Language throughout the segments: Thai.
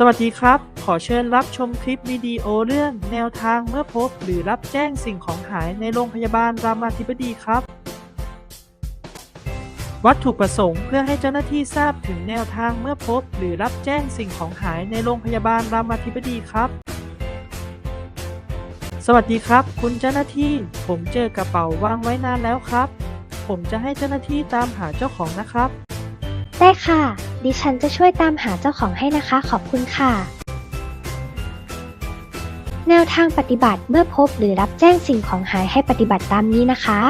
สวัสดีครับ ขอเชิญรับชมคลิปวิดีโอเรื่องแนวทางเมื่อพบหรือรับแจ้งสิ่งของหายในโรงพยาบาลรามาธิบดีครับ วัตถุประสงค์เพื่อให้เจ้าหน้าที่ทราบถึงแนวทางเมื่อพบหรือรับแจ้งสิ่งของหายในโรงพยาบาลรามาธิบดีครับ สวัสดีครับ คุณเจ้าหน้าที่ ผมเจอกระเป๋าวางไว้นานแล้วครับ ผมจะให้เจ้าหน้าที่ตามหาเจ้าของนะครับ ได้ค่ะ ดิฉันจะช่วยตามหาเจ้าของให้นะคะขอบคุณค่ะ แนวทางปฏิบัติเมื่อพบหรือรับแจ้งสิ่งของหายให้ปฏิบัติตามนี้นะคะ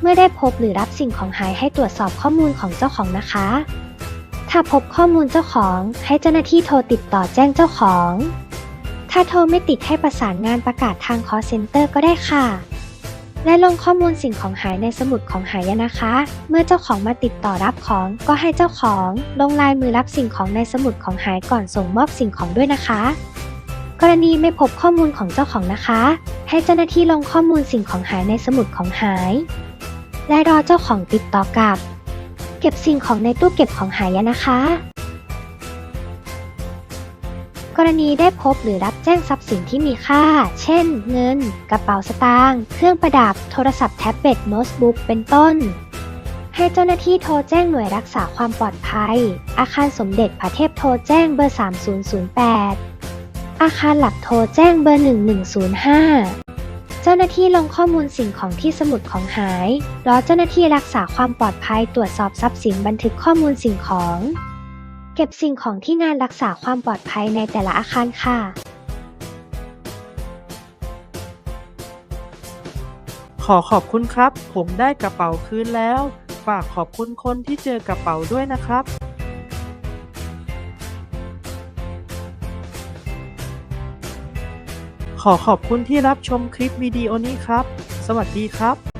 เมื่อได้พบหรือรับสิ่งของหายให้ตรวจสอบข้อมูลของเจ้าของนะคะ ถ้าพบข้อมูลเจ้าของให้เจ้าหน้าที่โทรติดต่อแจ้งเจ้าของ ถ้าโทรไม่ติดให้ประสานงานประกาศทาง call center ก็ได้ค่ะ และลงข้อมูลสิ่งของหายในสมุดของหายนะคะ เมื่อเจ้าของมาติดต่อรับของ ก็ให้เจ้าของ ลงลายมือรับสิ่งของในสมุดของหายก่อนส่งมอบสิ่งของด้วยนะคะ กรณีไม่พบข้อมูลของเจ้าของนะคะ ให้เจ้าหน้าที่ลงข้อมูลสิ่งของหายในสมุดของหาย และรอเจ้าของติดต่อกลับ เก็บสิ่งของในตู้เก็บของหายนะคะ กรณีได้พบหรือรับแจ้งทรัพย์สินที่มีค่า เช่น เงิน กระเป๋าสตางค์เครื่องประดับ โทรศัพท์แท็บเล็ตโน้ตบุ๊กเป็นต้น ให้เจ้าหน้าที่โทรแจ้งหน่วยรักษาความปลอดภัย อาคารสมเด็จพระเทพโทรแจ้งเบอร์ 3008 อาคารหลักโทรแจ้งเบอร์ 1105เจ้าหน้าที่ลงข้อมูลสิ่งของที่สมุดของหาย รอเจ้าหน้าที่รักษาความปลอดภัยตรวจสอบทรัพย์สินบันทึกข้อมูลสิ่งของ เก็บสิ่งของที่งานรักษาความปลอดภัยในแต่ละอาคารค่ะ ขอขอบคุณครับ ผมได้กระเป๋าคืนแล้ว ฝากขอบคุณคนที่เจอกระเป๋าด้วยนะครับ ขอขอบคุณที่รับชมคลิปวิดีโอนี้ครับ สวัสดีครับ